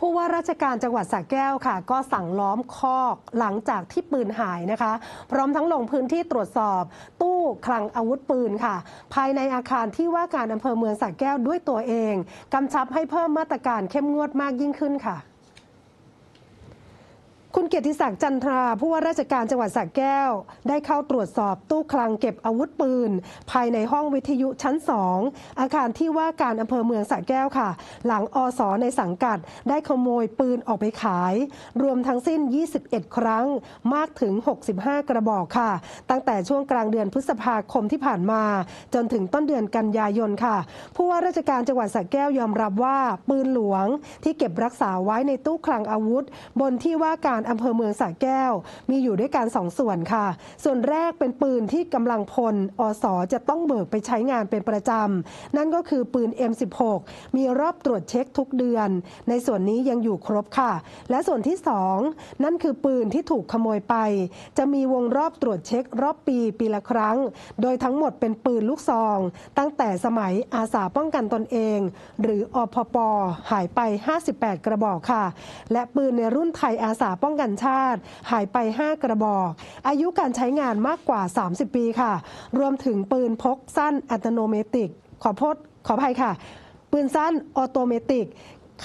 ผู้ว่าราชการจังหวัดสระแก้วค่ะ ก็สั่งล้อมคอกหลังจากที่ปืนหายนะคะ พร้อมทั้งลงพื้นที่ตรวจสอบ ตู้คลังอาวุธปืนค่ะ ภายในอาคารที่ว่าการอำเภอเมืองสระแก้วด้วยตัวเองกำชับให้เพิ่มมาตรการเข้มงวดมากยิ่งขึ้นค่ะ คุณเกียรติศักดิ์จันทราผู้ว่าราชการจังหวัดสระแก้ว ได้เข้าตรวจสอบตู้คลังเก็บอาวุธปืน ภายในห้องวิทยุชั้น2อาคารที่ว่าการอำเภอเมืองสระแก้วค่ะ หลังอสในสังกัด ได้ขโมยปืนออกไปขาย รวมทั้งสิ้น 21 ครั้งมากถึง 65 กระบอกค่ะ ตั้งแต่ช่วงกลางเดือนพฤษภาคมที่ผ่านมา จนถึงต้นเดือนกันยายนค่ะ ผู้ว่าราชการจังหวัดสระแก้วยอมรับว่าปืนหลวงที่เก็บรักษาไว้ในตู้คลังอาวุธ บนที่ว่าการอำเภอเมืองสระแก้ว มีอยู่ด้วยกันสองส่วนค่ะ ส่วนแรกเป็นปืนที่กำลังพลอสจะต้องเบิกไปใช้งานเป็นประจำ นั่นก็คือปืน M16 มีรอบตรวจเช็คทุกเดือน ในส่วนนี้ยังอยู่ครบค่ะ และส่วนที่สองนั่นคือปืนที่ถูกขโมยไป จะมีวงรอบตรวจเช็ครอบปีปีละครั้ง โดยทั้งหมดเป็นปืนลูกซอง ตั้งแต่สมัยอาสาป้องกันตนเอง หรืออพปหายไป 58 กระบอกค่ะ และปืนในรุ่นไทยอาสาป้อง้องกันชาติ หายไป 5 กระบอก อายุการใช้งานมากกว่า 30 ปีค่ะ รวมถึงปืนพกสั้นอัตโนเมติกขอโทษขออภัยค่ะ ปืนสั้นออโตเมติก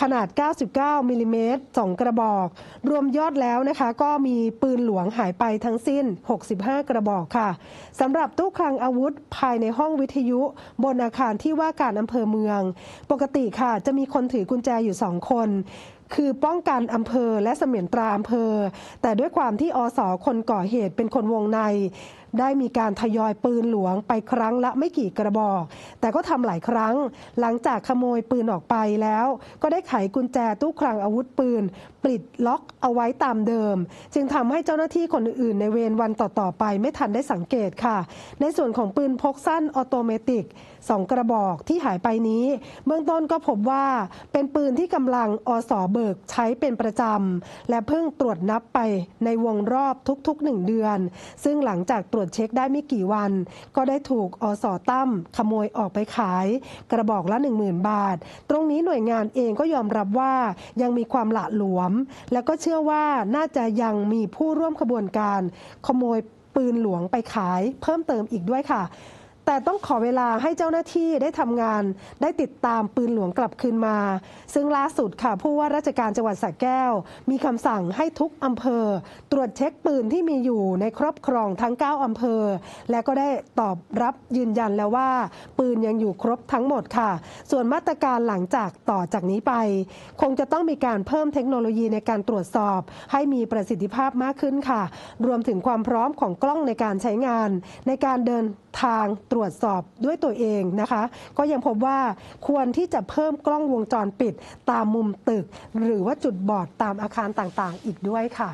ขนาด 99 มิลลิเมตร2กระบอก รวมยอดแล้วนะคะ ก็มีปืนหลวงหายไปทั้งสิ้น 65 กระบอกค่ะ สำหรับตู้คลังอาวุธภายในห้องวิทยุ บนอาคารที่ว่าการอำเภอเมือง ปกติค่ะ จะมีคนถือกุญแจอยู่ 2 คน คือป้องกันอำเภอและเสมียนตราอำเภอ แต่ด้วยความที่อสคนก่อเหตุเป็นคนวงใน ได้มีการทยอยปืนหลวงไปครั้งละไม่กี่กระบอก แต่ก็ทำหลายครั้ง หลังจากขโมยปืนออกไปแล้ว ก็ได้ไขกุญแจตู้คลังอาวุธปืนปิดล็อกเอาไว้ตามเดิม จึงทำให้เจ้าหน้าที่คนอื่นในเวรวันต่อๆไปไม่ทันได้สังเกตค่ะ ในส่วนของปืนพกสั้นออโตเมติกสองกระบอกที่หายไปนี้ เบื้องต้นก็พบว่าเป็นปืนที่กำลังอสเบิกใช้เป็นประจำและเพิ่งตรวจนับไปในวงรอบทุกๆหนึ่งเดือน ซึ่งหลังจากตรวจจเช็คได้ไม่กี่วัน ก็ได้ถูกอสตั้มขโมยออกไปขาย กระบอกละ 10,000 บาท ตรงนี้หน่วยงานเองก็ยอมรับว่ายังมีความหละหลวม และก็เชื่อว่าน่าจะยังมีผู้ร่วมขบวนการ ขโมยปืนหลวงไปขายเพิ่มเติมอีกด้วยค่ะ แต่ต้องขอเวลาให้เจ้าหน้าที่ได้ทำงาน ได้ติดตามปืนหลวงกลับคืนมา ซึ่งล่าสุดค่ะผู้ว่าราชการจังหวัดสระแก้ว มีคำสั่งให้ทุกอำเภอ ตรวจเช็คปืนที่มีอยู่ในครอบครองทั้ง 9อำเภอ และก็ได้ตอบรับยืนยันแล้วว่า ปืนยังอยู่ครบทั้งหมดค่ะ ส่วนมาตรการหลังจากต่อจากนี้ไป คงจะต้องมีการเพิ่มเทคโนโลยีในการตรวจสอบ ให้มีประสิทธิภาพมากขึ้นค่ะ รวมถึงความพร้อมของกล้องในการใช้งาน ในการเดินทางตรวจสอบด้วยตัวเองนะคะ ก็ยังพบว่าควรที่จะเพิ่มกล้องวงจรปิด ตามมุมตึก หรือว่าจุดบอดตามอาคารต่างๆ อีกด้วยค่ะ